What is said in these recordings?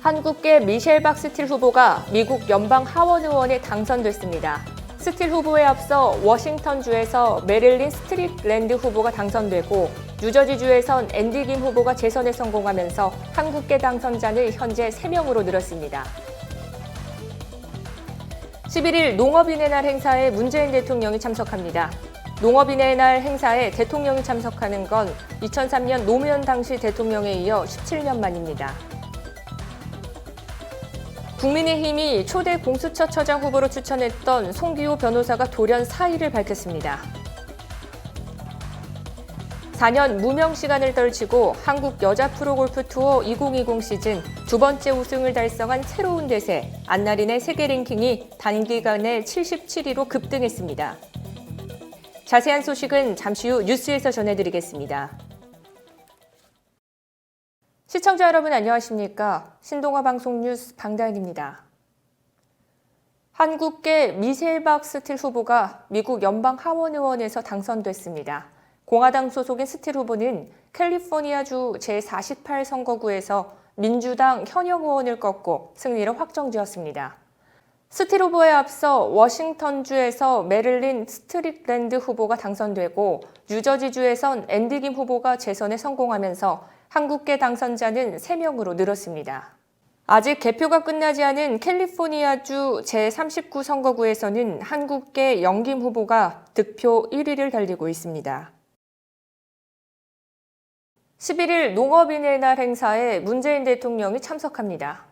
한국계 미셸 박스틸 후보가 미국 연방 하원 의원에 당선됐습니다. 스틸 후보에 앞서 워싱턴주에서 메릴린 스트릿 랜드 후보가 당선되고 뉴저지주에선 앤디 김 후보가 재선에 성공하면서 한국계 당선자는 현재 3명으로 늘었습니다. 11일 농업인의 날 행사에 문재인 대통령이 참석합니다. 농업인의 날 행사에 대통령이 참석하는 건 2003년 노무현 당시 대통령에 이어 17년 만입니다. 국민의힘이 초대 공수처 처장 후보로 추천했던 송기호 변호사가 돌연 사의를 밝혔습니다. 4년 무명 시간을 떨치고 한국 여자 프로골프 투어 2020 시즌 두 번째 우승을 달성한 새로운 대세 안나린의 세계 랭킹이 단기간에 77위로 급등했습니다. 자세한 소식은 잠시 후 뉴스에서 전해드리겠습니다. 시청자 여러분 안녕하십니까? 신동아 방송 뉴스 방다인입니다. 한국계 미셸 박 스틸 후보가 미국 연방 하원 의원에서 당선됐습니다. 공화당 소속인 스틸 후보는 캘리포니아주 제48 선거구에서 민주당 현역 의원을 꺾고 승리를 확정지었습니다. 스틸 후보에 앞서 워싱턴주에서 메릴린 스트릿랜드 후보가 당선되고 뉴저지주에선 앤디 김 후보가 재선에 성공하면서 한국계 당선자는 3명으로 늘었습니다. 아직 개표가 끝나지 않은 캘리포니아주 제39 선거구에서는 한국계 영김 후보가 득표 1위를 달리고 있습니다. 11일 농업인의 날 행사에 문재인 대통령이 참석합니다.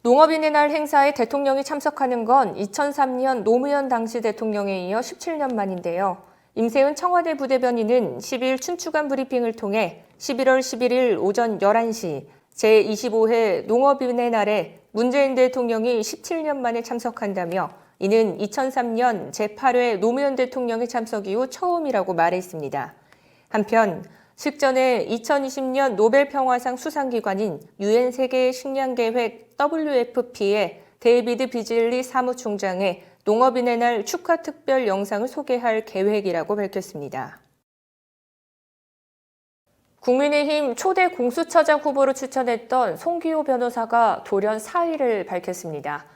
농업인의 날 행사에 대통령이 참석하는 건 2003년 노무현 당시 대통령에 이어 17년 만인데요. 임세은 청와대 부대변인은 10일 춘추관 브리핑을 통해 11월 11일 오전 11시 제25회 농업인의 날에 문재인 대통령이 17년 만에 참석한다며 이는 2003년 제8회 노무현 대통령의 참석 이후 처음이라고 말했습니다. 한편 식전에 2020년 노벨 평화상 수상기관인 유엔 세계 식량계획 WFP의 데이비드 비질리 사무총장의 농업인의 날 축하 특별 영상을 소개할 계획이라고 밝혔습니다. 국민의힘 초대 공수처장 후보로 추천했던 송기호 변호사가 돌연 사의를 밝혔습니다.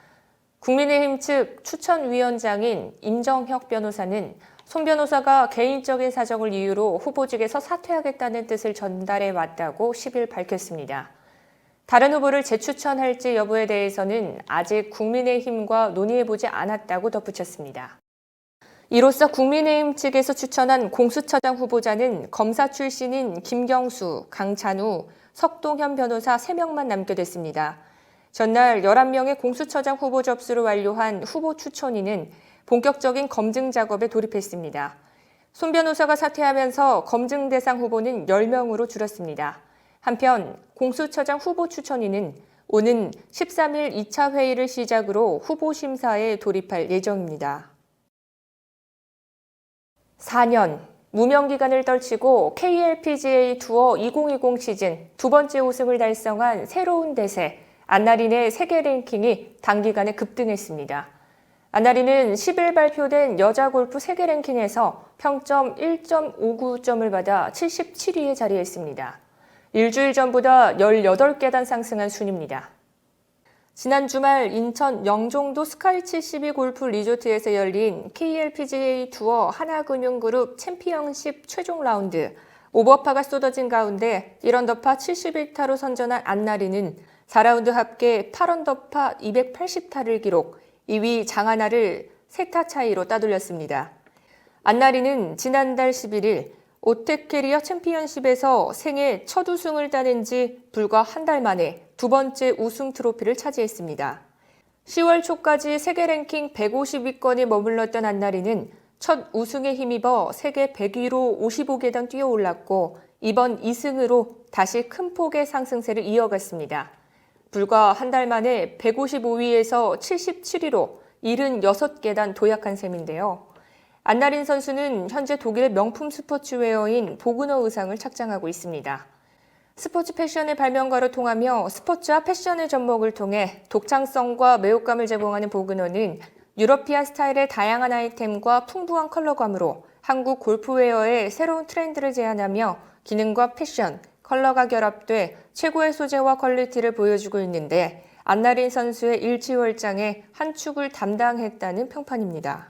국민의힘 측 추천위원장인 임정혁 변호사는 송 변호사가 개인적인 사정을 이유로 후보직에서 사퇴하겠다는 뜻을 전달해 왔다고 10일 밝혔습니다. 다른 후보를 재추천할지 여부에 대해서는 아직 국민의힘과 논의해보지 않았다고 덧붙였습니다. 이로써 국민의힘 측에서 추천한 공수처장 후보자는 검사 출신인 김경수, 강찬우, 석동현 변호사 3명만 남게 됐습니다. 전날 11명의 공수처장 후보 접수를 완료한 후보 추천위는 본격적인 검증 작업에 돌입했습니다. 손 변호사가 사퇴하면서 검증 대상 후보는 10명으로 줄었습니다. 한편 공수처장 후보 추천위는 오는 13일 2차 회의를 시작으로 후보 심사에 돌입할 예정입니다. 4년 무명 기간을 떨치고 KLPGA 투어 2020 시즌 두 번째 우승을 달성한 새로운 대세 안나린의 세계 랭킹이 단기간에 급등했습니다. 안나린은 10일 발표된 여자 골프 세계 랭킹에서 평점 1.59점을 받아 77위에 자리했습니다. 일주일 전보다 18계단 상승한 순입니다. 지난 주말 인천 영종도 스카이 72 골프 리조트에서 열린 KLPGA 투어 하나금융그룹 챔피언십 최종 라운드 오버파가 쏟아진 가운데 1언더파 71타로 선전한 안나리는 4라운드 합계 8언더파 280타를 기록 2위 장하나를 3타 차이로 따돌렸습니다. 안나리는 지난달 11일 오텍캐리어 챔피언십에서 생애 첫 우승을 따낸 지 불과 한 달 만에 두 번째 우승 트로피를 차지했습니다. 10월 초까지 세계 랭킹 150위권에 머물렀던 안나리는 첫 우승에 힘입어 세계 100위로 55계단 뛰어 올랐고 이번 2승으로 다시 큰 폭의 상승세를 이어갔습니다. 불과 한 달 만에 155위에서 77위로 76계단 도약한 셈인데요. 안나린 선수는 현재 독일 명품 스포츠웨어인 보그너 의상을 착장하고 있습니다. 스포츠 패션의 발명가로 통하며 스포츠와 패션의 접목을 통해 독창성과 매혹감을 제공하는 보그너는 유러피안 스타일의 다양한 아이템과 풍부한 컬러감으로 한국 골프웨어의 새로운 트렌드를 제안하며 기능과 패션, 컬러가 결합돼 최고의 소재와 퀄리티를 보여주고 있는데 안나린 선수의 일치월장에 한 축을 담당했다는 평판입니다.